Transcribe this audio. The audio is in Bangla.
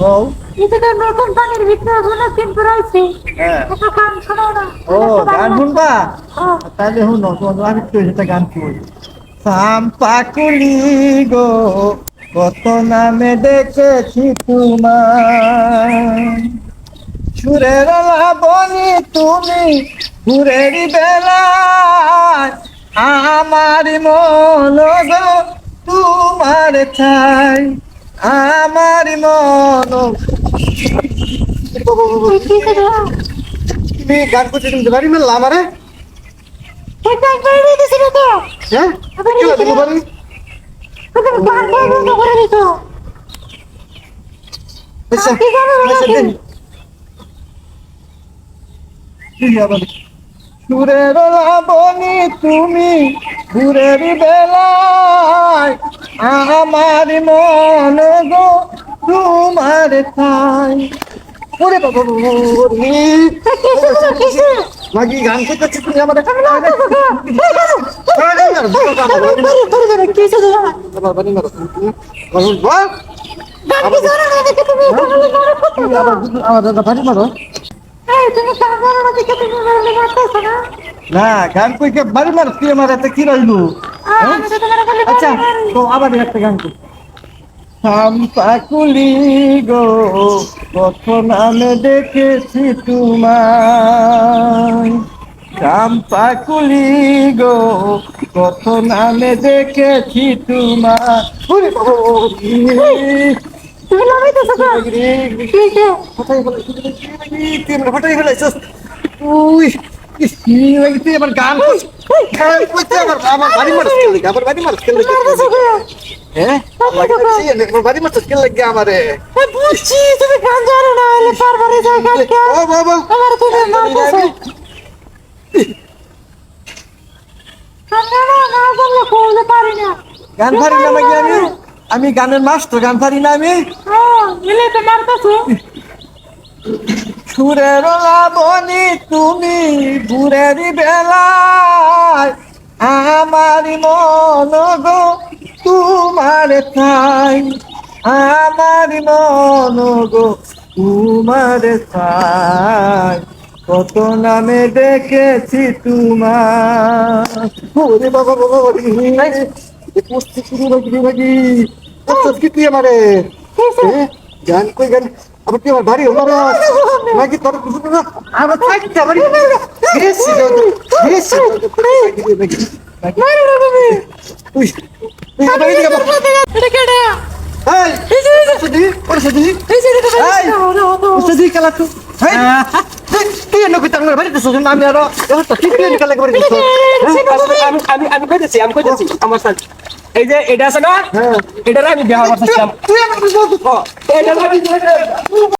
ও এটা তো নতুন পানির ভিতরে হ্যাঁ। গান না। ও গান শুনবা? হ্যাঁ। তাহলে শুনো তোমার আমি তো একটা গান শুনি। সাম্পাকুলি গো কত নামে দেখেছি তোমার সুরের লাবনি তুমি ঘুরেরি বেলায় আমার মন গো তোমার চাই আমার মন। তুমি গান করতে তুমি বাড়ি মেলা আমারে। হ্যাঁ? করে আচ্ছা সুরের লাবনি তুমি ঘুরের বেলায় আমার মন গো তোমার ঠাই ওরে বাবা? মাগি গান করতেছি তুমি আমাদের আমার বাড়ি মারো না? গান কইকে বাড়ি মার তুই আমার এতে কি রইলু? তোমার খালি আচ্ছা। তো আবার একটা গান কর সাম্পাকুলি গো কত নামে দেখেছি তোমায়। চাম্পাকুলি গো কত নামে দেখেছি তোমার গান? হ্যাঁ? পারি না। আমি। আমি? গানের মাস্টার গান পারি না আমি? হ্যাঁ, এলে তো মারতেছো। তুমি ঘুরের বেলায় আমার মন গো তোমার ঠাই আমার মন গো তোমার ঠাই কত নামে দেখেছি তোমার ওরে বাবা বাবা ওরে আচ্ছা কি তুই আমারে গান কই গান আবার তুই আমার বাড়ি হলো না? নাকি তোর আমার থাকতে মারো না। তুই তুই বাড়ি আমি কইতেছি আমি কইতেছি আমার এই যে এটা আছে না? হ্যাঁ। আমি বিয়া করতেছিলাম তুই আমার বলতো এটারে আমি